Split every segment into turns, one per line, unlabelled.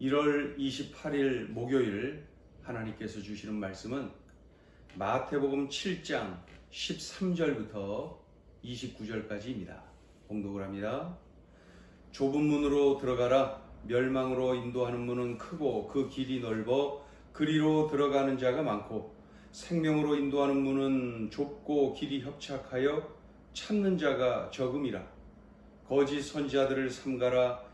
1월 28일 목요일 하나님께서 주시는 말씀은 마태복음 7장 13절부터 29절까지입니다. 봉독을 합니다. 좁은 문으로 들어가라 멸망으로 인도하는 문은 크고 그 길이 넓어 그리로 들어가는 자가 많고 생명으로 인도하는 문은 좁고 길이 협착하여 찾는 자가 적음이라 거짓 선지자들을 삼가라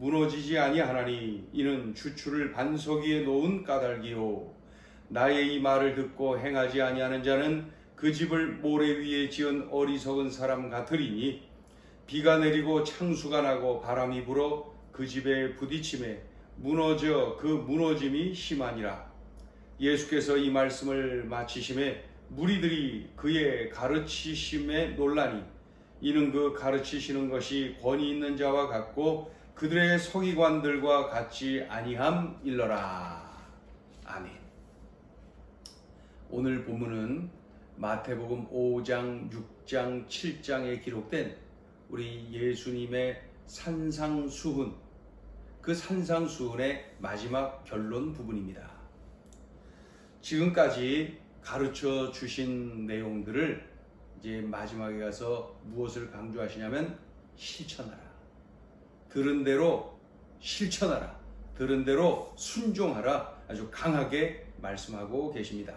무너지지 아니하나니 이는 주추를 반석 위에 놓은 까닭이요. 나의 이 말을 듣고 행하지 아니하는 자는 그 집을 모래 위에 지은 어리석은 사람 같으리니 비가 내리고 창수가 나고 바람이 불어 그 집에 부딪힘에 무너져 그 무너짐이 심하니라. 예수께서 이 말씀을 마치심에 무리들이 그의 가르치심에 놀라니 이는 그 가르치시는 것이 권위 있는 자와 같고 그들의 서기관들과 같지 아니함 일러라. 아멘. 오늘 본문은 마태복음 5장, 6장, 7장에 기록된 우리 예수님의 산상수훈, 그 산상수훈의 마지막 결론 부분입니다. 지금까지 가르쳐 주신 내용들을 이제 마지막에 가서 무엇을 강조하시냐면 실천하라. 들은 대로 실천하라. 들은 대로 순종하라. 아주 강하게 말씀하고 계십니다.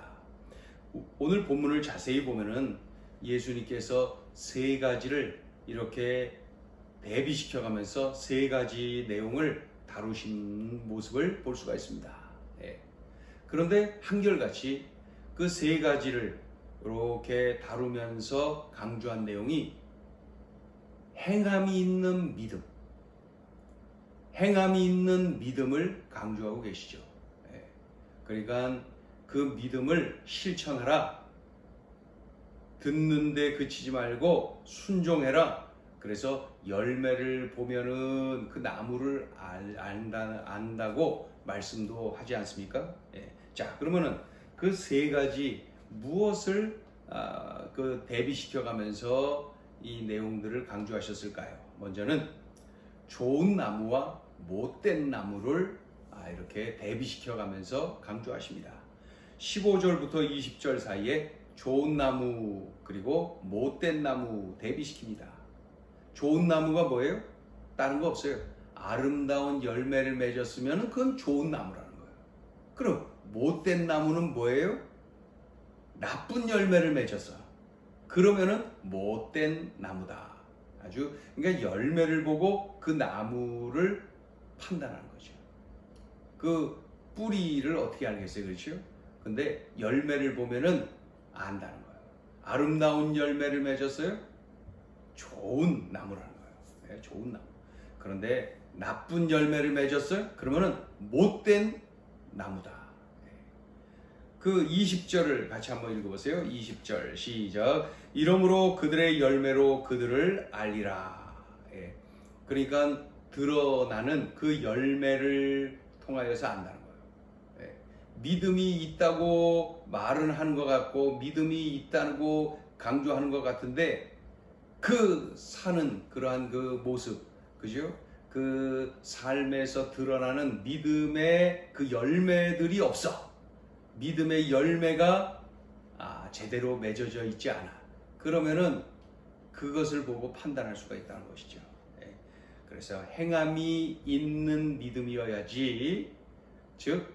오늘 본문을 자세히 보면은 예수님께서 세 가지를 이렇게 대비시켜 가면서 세 가지 내용을 다루신 모습을 볼 수가 있습니다. 예. 그런데 한결같이 그 세 가지를 이렇게 다루면서 강조한 내용이 행함이 있는 믿음, 행함이 있는 믿음을 강조하고 계시죠. 예. 그러니까 그 믿음을 실천하라. 듣는데 그치지 말고 순종해라. 그래서 열매를 보면은 그 나무를 알, 안다, 안다고 말씀도 하지 않습니까? 예. 자, 그러면은 그 세 가지 무엇을 아, 그 대비시켜 가면서 이 내용들을 강조하셨을까요? 먼저는 좋은 나무와 못된 나무를 아, 이렇게 대비시켜 가면서 강조하십니다. 15절부터 20절 사이에 좋은 나무 그리고 못된 나무 대비시킵니다. 좋은 나무가 뭐예요? 다른 거 없어요. 아름다운 열매를 맺었으면 그건 좋은 나무라는 거예요. 그럼 못된 나무는 뭐예요? 나쁜 열매를 맺었어. 그러면은 못된 나무다. 아주 그러니까 열매를 보고 그 나무를 판단하는 거죠. 그 뿌리를 어떻게 알겠어요, 그렇죠? 근데 열매를 보면은 안다는 거예요. 아름다운 열매를 맺었어요. 좋은 나무라는 거예요. 네, 좋은 나무. 그런데 나쁜 열매를 맺었어요. 그러면은 못된 나무다. 네. 그 20절을 같이 한번 읽어보세요. 20절 시작. 이러므로 그들의 열매로 그들을 알리라. 예. 그러니까 드러나는 그 열매를 통하여서 안다는 거예요. 예. 믿음이 있다고 말은 하는 것 같고 믿음이 있다고 강조하는 것 같은데 그 사는 그러한 그 모습, 그죠? 그 삶에서 드러나는 믿음의 그 열매들이 없어. 믿음의 열매가 아, 제대로 맺어져 있지 않아. 그러면은 그것을 보고 판단할 수가 있다는 것이죠. 예. 그래서 행함이 있는 믿음이어야지, 즉,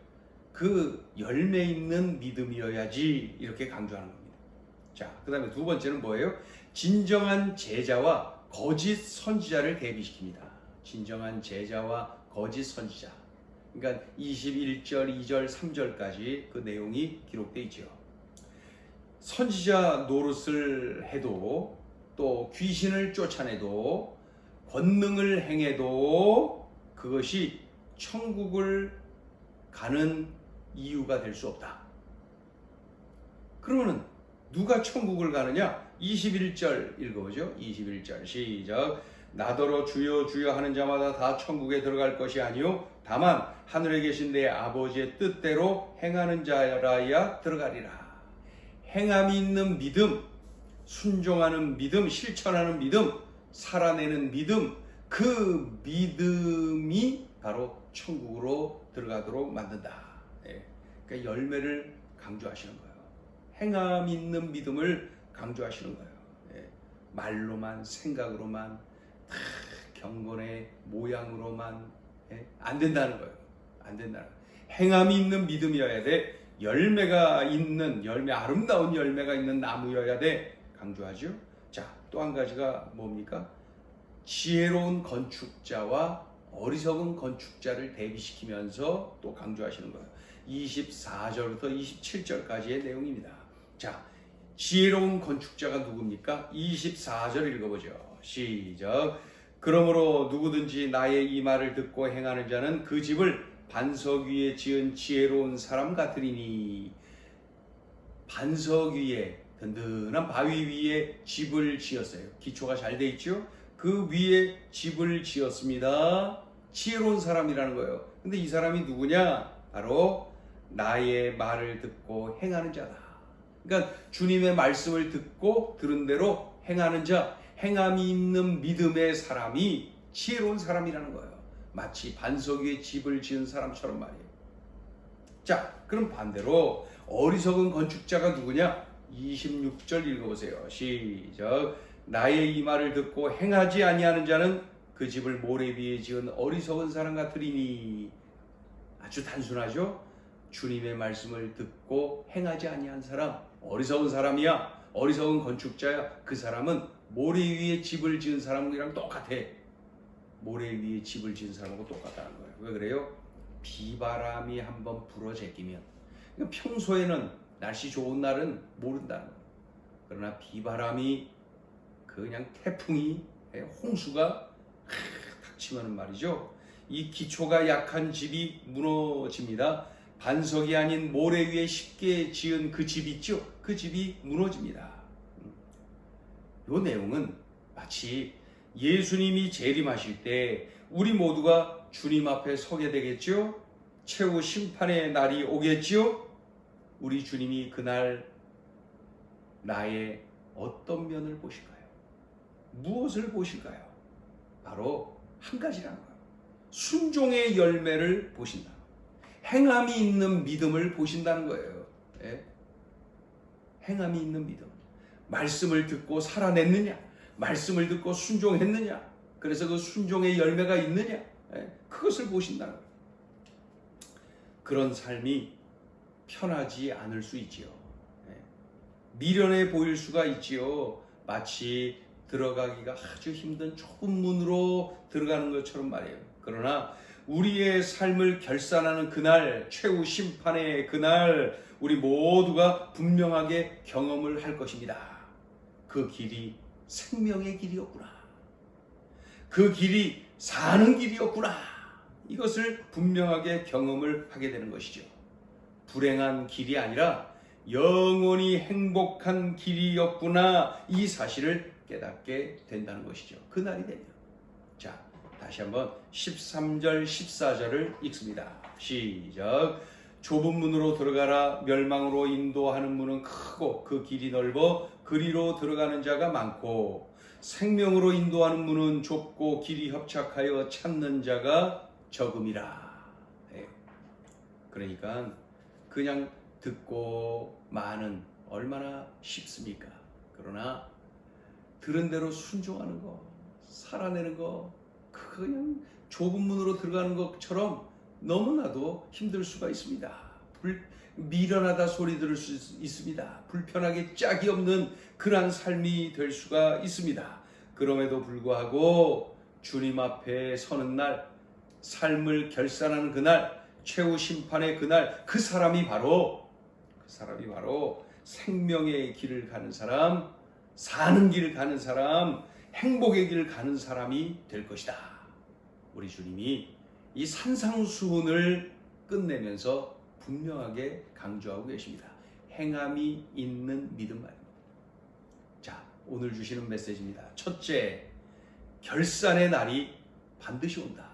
그 열매 있는 믿음이어야지 이렇게 강조하는 겁니다. 자, 그 다음에 두 번째는 뭐예요? 진정한 제자와 거짓 선지자를 대비시킵니다. 진정한 제자와 거짓 선지자. 그러니까 21절, 2절, 3절까지 그 내용이 기록되어 있죠. 선지자 노릇을 해도 또 귀신을 쫓아내도 권능을 행해도 그것이 천국을 가는 이유가 될 수 없다. 그러면은 누가 천국을 가느냐? 21절 읽어보죠. 21절 시작. 나더러 주여 주여 하는 자마다 다 천국에 들어갈 것이 아니요 다만 하늘에 계신 내 아버지의 뜻대로 행하는 자라야 들어가리라. 행함이 있는 믿음, 순종하는 믿음, 실천하는 믿음, 살아내는 믿음, 그 믿음이 바로 천국으로 들어가도록 만든다. 예. 그러니까 열매를 강조하시는 거예요. 행함 있는 믿음을 강조하시는 거예요. 예. 말로만 생각으로만 다 경건의 모양으로만 예. 안 된다는 거예요. 안 된다는 거예요. 행함이 있는 믿음이어야 돼. 열매가 있는 열매 아름다운 열매가 있는 나무여야 돼. 강조하죠. 자, 또 한 가지가 뭡니까? 지혜로운 건축자와 어리석은 건축자를 대비시키면서 또 강조하시는 거예요. 24절부터 27절까지의 내용입니다. 자, 지혜로운 건축자가 누굽니까? 24절 읽어보죠. 시작. 그러므로 누구든지 나의 이 말을 듣고 행하는 자는 그 집을 반석 위에 지은 지혜로운 사람 같으리니 반석 위에 든든한 바위 위에 집을 지었어요. 기초가 잘 돼 있죠? 그 위에 집을 지었습니다. 지혜로운 사람이라는 거예요. 근데 이 사람이 누구냐? 바로 나의 말을 듣고 행하는 자다. 그러니까 주님의 말씀을 듣고 들은 대로 행하는 자, 행함이 있는 믿음의 사람이 지혜로운 사람이라는 거예요. 마치 반석 위에 집을 지은 사람처럼 말이에요. 자, 그럼 반대로 어리석은 건축자가 누구냐? 26절 읽어보세요. 시작. 나의 이 말을 듣고 행하지 아니하는 자는 그 집을 모래 위에 지은 어리석은 사람 같으리니 아주 단순하죠. 주님의 말씀을 듣고 행하지 아니한 사람 어리석은 사람이야. 어리석은 건축자야. 그 사람은 모래 위에 집을 지은 사람이랑 똑같아. 모래 위에 집을 지은 사람하고 똑같다는 거예요. 왜 그래요? 비바람이 한번 불어 제끼면 그러니까 평소에는 날씨 좋은 날은 모른다는 거예요. 그러나 비바람이 그냥 태풍이 홍수가 닥치면 말이죠. 이 기초가 약한 집이 무너집니다. 반석이 아닌 모래 위에 쉽게 지은 그 집 있죠? 그 집이 무너집니다. 이 내용은 마치 예수님이 재림하실 때 우리 모두가 주님 앞에 서게 되겠죠? 최후 심판의 날이 오겠죠? 우리 주님이 그날 나의 어떤 면을 보실까요? 무엇을 보실까요? 바로 한 가지라는 거예요. 순종의 열매를 보신다. 행함이 있는 믿음을 보신다는 거예요. 예? 행함이 있는 믿음. 말씀을 듣고 살아냈느냐? 말씀을 듣고 순종했느냐? 그래서 그 순종의 열매가 있느냐? 예? 그것을 보신다는 거예요. 그런 삶이 편하지 않을 수 있지요. 예. 미련해 보일 수가 있지요. 마치 들어가기가 아주 힘든 좁은 문으로 들어가는 것처럼 말이에요. 그러나 우리의 삶을 결산하는 그날, 최후 심판의 그날, 우리 모두가 분명하게 경험을 할 것입니다. 그 길이 생명의 길이었구나. 그 길이 사는 길이었구나. 이것을 분명하게 경험을 하게 되는 것이죠. 불행한 길이 아니라 영원히 행복한 길이었구나. 이 사실을 깨닫게 된다는 것이죠. 그날이 되면. 자, 다시 한번 13절, 14절을 읽습니다. 시작. 좁은 문으로 들어가라 멸망으로 인도하는 문은 크고 그 길이 넓어 그리로 들어가는 자가 많고 생명으로 인도하는 문은 좁고 길이 협착하여 찾는 자가 적음이라. 예. 그러니까 그냥 듣고 마는 얼마나 쉽습니까? 그러나 들은 대로 순종하는 거, 살아내는 거, 그 그냥 좁은 문으로 들어가는 것처럼 너무나도 힘들 수가 있습니다. 불, 미련하다 소리 들을 수 있- 있습니다. 불편하게 짝이 없는 그러한 삶이 될 수가 있습니다. 그럼에도 불구하고 주님 앞에 서는 날, 삶을 결산하는 그날, 최후 심판의 그날, 그 사람이 바로 그 사람이 바로 생명의 길을 가는 사람, 사는 길을 가는 사람, 행복의 길을 가는 사람이 될 것이다. 우리 주님이 이 산상수훈을 끝내면서 분명하게 강조하고 계십니다. 행함이 있는 믿음 말입니다. 자, 오늘 주시는 메시지입니다. 첫째, 결산의 날이 반드시 온다.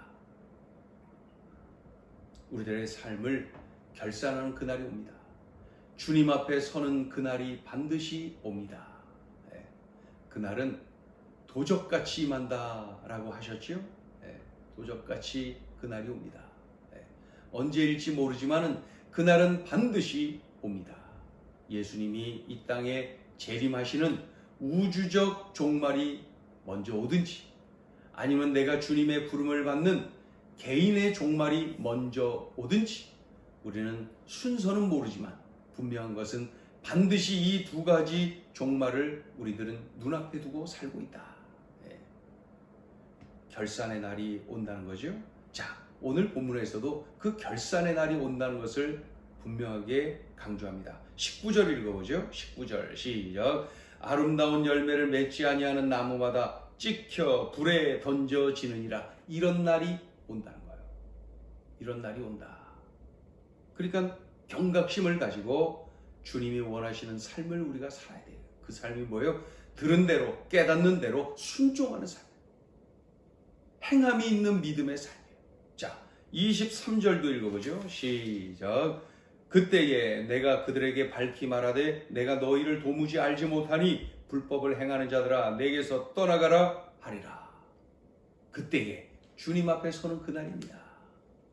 우리들의 삶을 결산하는 그날이 옵니다. 주님 앞에 서는 그날이 반드시 옵니다. 예, 그날은 도적같이 임한다라고 하셨죠? 예, 도적같이 그날이 옵니다. 예, 언제일지 모르지만은 그날은 반드시 옵니다. 예수님이 이 땅에 재림하시는 우주적 종말이 먼저 오든지 아니면 내가 주님의 부름을 받는 개인의 종말이 먼저 오든지 우리는 순서는 모르지만 분명한 것은 반드시 이 두 가지 종말을 우리들은 눈앞에 두고 살고 있다. 예. 결산의 날이 온다는 거죠. 자, 오늘 본문에서도 그 결산의 날이 온다는 것을 분명하게 강조합니다. 19절 읽어보죠. 19절 시작. 아름다운 열매를 맺지 아니하는 나무마다 찍혀 불에 던져지느니라. 이런 날이 온다는 거예요. 이런 날이 온다. 그러니까 경각심을 가지고 주님이 원하시는 삶을 우리가 살아야 돼요. 그 삶이 뭐예요? 들은 대로 깨닫는 대로 순종하는 삶. 행함이 있는 믿음의. 자, 23절도 읽어보죠. 시작. 그때에 내가 그들에게 밝히 말하되 내가 너희를 도무지 알지 못하니 불법을 행하는 자들아 내게서 떠나가라 하리라. 그때에 주님 앞에 서는 그날입니다.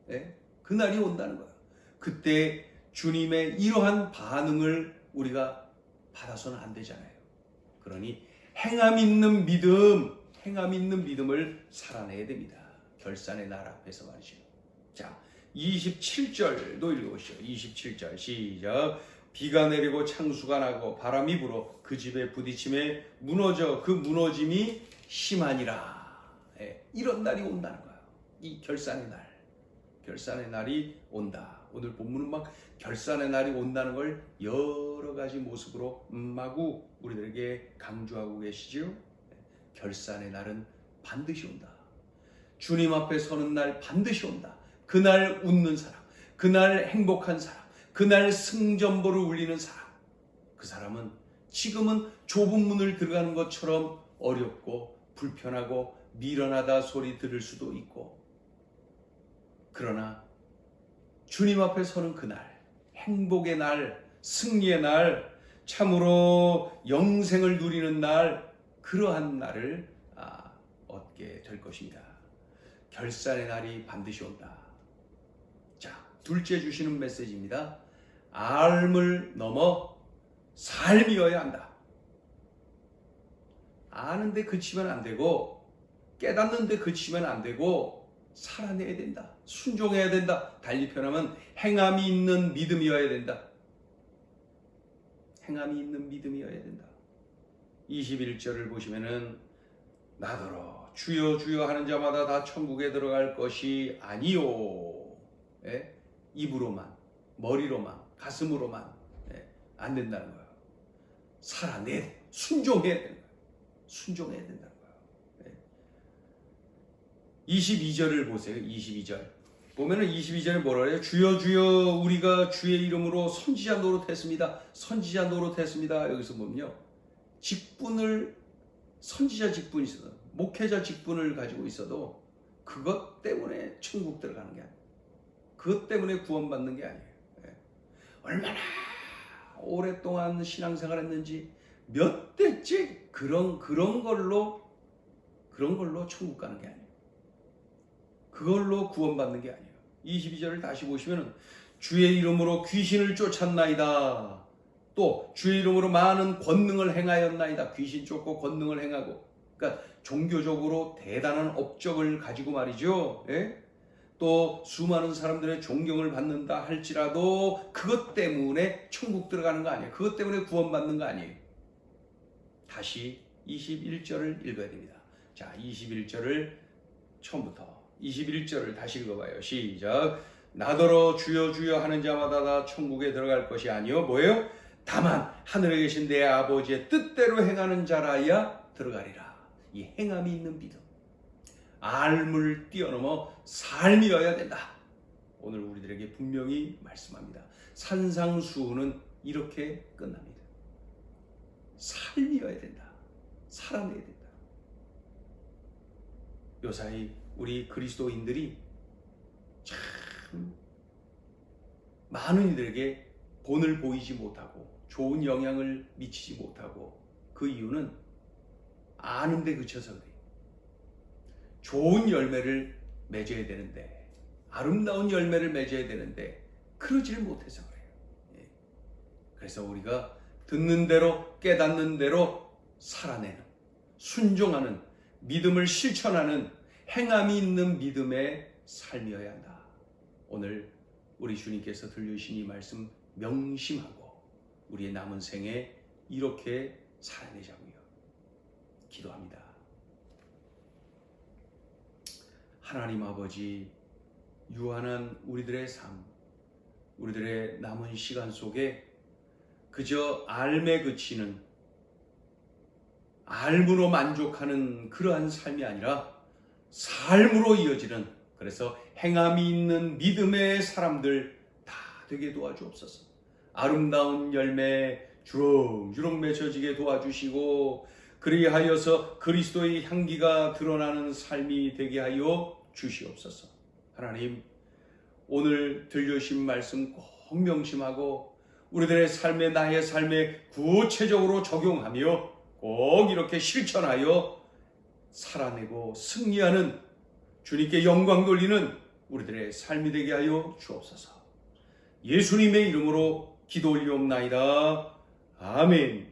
예? 그날이 온다는 거예요. 그때 주님의 이러한 반응을 우리가 받아서는 안 되잖아요. 그러니 행함 있는 믿음, 행함 있는 믿음을 살아내야 됩니다. 결산의 날 앞에서 말이죠. 자, 27절도 읽어보시죠. 27절 시작. 비가 내리고 창수가 나고 바람이 불어 그 집에 부딪힘에 무너져 그 무너짐이 심하니라. 예, 이런 날이 온다는 거예요. 이 결산의 날. 결산의 날이 온다. 오늘 본문은 막 결산의 날이 온다는 걸 여러 가지 모습으로 마구 우리들에게 강조하고 계시죠. 결산의 날은 반드시 온다. 주님 앞에 서는 날 반드시 온다. 그날 웃는 사람, 그날 행복한 사람, 그날 승전보를 울리는 사람. 그 사람은 지금은 좁은 문을 들어가는 것처럼 어렵고 불편하고 미련하다 소리 들을 수도 있고 그러나 주님 앞에 서는 그날, 행복의 날, 승리의 날, 참으로 영생을 누리는 날, 그러한 날을 아, 얻게 될 것입니다. 결산의 날이 반드시 온다. 자, 둘째 주시는 메시지입니다. 알을 넘어 삶이어야 한다. 아는데 그치면 안 되고, 깨닫는데 그치면 안 되고, 살아내야 된다. 순종해야 된다. 달리 표현하면 행함이 있는 믿음이어야 된다. 행함이 있는 믿음이어야 된다. 21절을 보시면은 나더러 주여 주여 하는 자마다 다 천국에 들어갈 것이 아니요. 예? 입으로만, 머리로만, 가슴으로만 예? 안 된다는 거예요. 살아내, 순종해야 되는. 순종해야 된다는 거예요. 예? 22절을 보세요. 22절. 보면은 22절에 뭐라 그래요? 주여 주여 우리가 주의 이름으로 선지자 노릇했습니다. 선지자 노릇했습니다. 여기서 보면요. 직분을 선지자 직분이 있어도 목회자 직분을 가지고 있어도 그것 때문에 천국 들어가는 게 아니에요. 그것 때문에 구원받는 게 아니에요. 예. 얼마나 오랫동안 신앙생활 했는지 몇 대째 그런 그런 걸로 그런 걸로 천국 가는 게 아니에요. 그걸로 구원받는 게 아니에요. 22절을 다시 보시면은 주의 이름으로 귀신을 쫓았나이다. 또 주의 이름으로 많은 권능을 행하였나이다. 귀신 쫓고 권능을 행하고. 그러니까 종교적으로 대단한 업적을 가지고 말이죠. 예? 또 수많은 사람들의 존경을 받는다 할지라도 그것 때문에 천국 들어가는 거 아니에요. 그것 때문에 구원받는 거 아니에요. 다시 21절을 읽어야 됩니다. 자, 21절을 처음부터 21절을 다시 읽어봐요. 시작. 나더러 주여 주여 하는 자마다 다 천국에 들어갈 것이 아니요 뭐예요? 다만 하늘에 계신 내 아버지의 뜻대로 행하는 자라야 들어가리라. 이 행함이 있는 믿음. 알물 뛰어넘어 삶이어야 된다. 오늘 우리들에게 분명히 말씀합니다. 산상수훈은 이렇게 끝납니다. 삶이어야 된다. 살아내야 된다. 요사이 우리 그리스도인들이 참 많은 이들에게 본을 보이지 못하고 좋은 영향을 미치지 못하고 그 이유는 아는데 그쳐서 그래요. 좋은 열매를 맺어야 되는데 아름다운 열매를 맺어야 되는데 그러지를 못해서 그래요. 예. 그래서 우리가 듣는 대로 깨닫는 대로 살아내는 순종하는 믿음을 실천하는 행함이 있는 믿음의 삶이어야 한다. 오늘 우리 주님께서 들려주신 이 말씀 명심하고 우리의 남은 생에 이렇게 살아내자고요. 기도합니다. 하나님 아버지 유한한 우리들의 삶, 우리들의 남은 시간 속에 그저 알매 그치는 알므로 만족하는 그러한 삶이 아니라 삶으로 이어지는 그래서 행함이 있는 믿음의 사람들 다 되게 도와주옵소서. 아름다운 열매 주렁주렁 맺혀지게 도와주시고 그리하여서 그리스도의 향기가 드러나는 삶이 되게 하여 주시옵소서. 하나님 오늘 들려주신 말씀 꼭 명심하고 우리들의 삶에 나의 삶에 구체적으로 적용하며 꼭 이렇게 실천하여 살아내고 승리하는 주님께 영광 돌리는 우리들의 삶이 되게 하여 주옵소서. 예수님의 이름으로 기도 올리옵나이다. 아멘.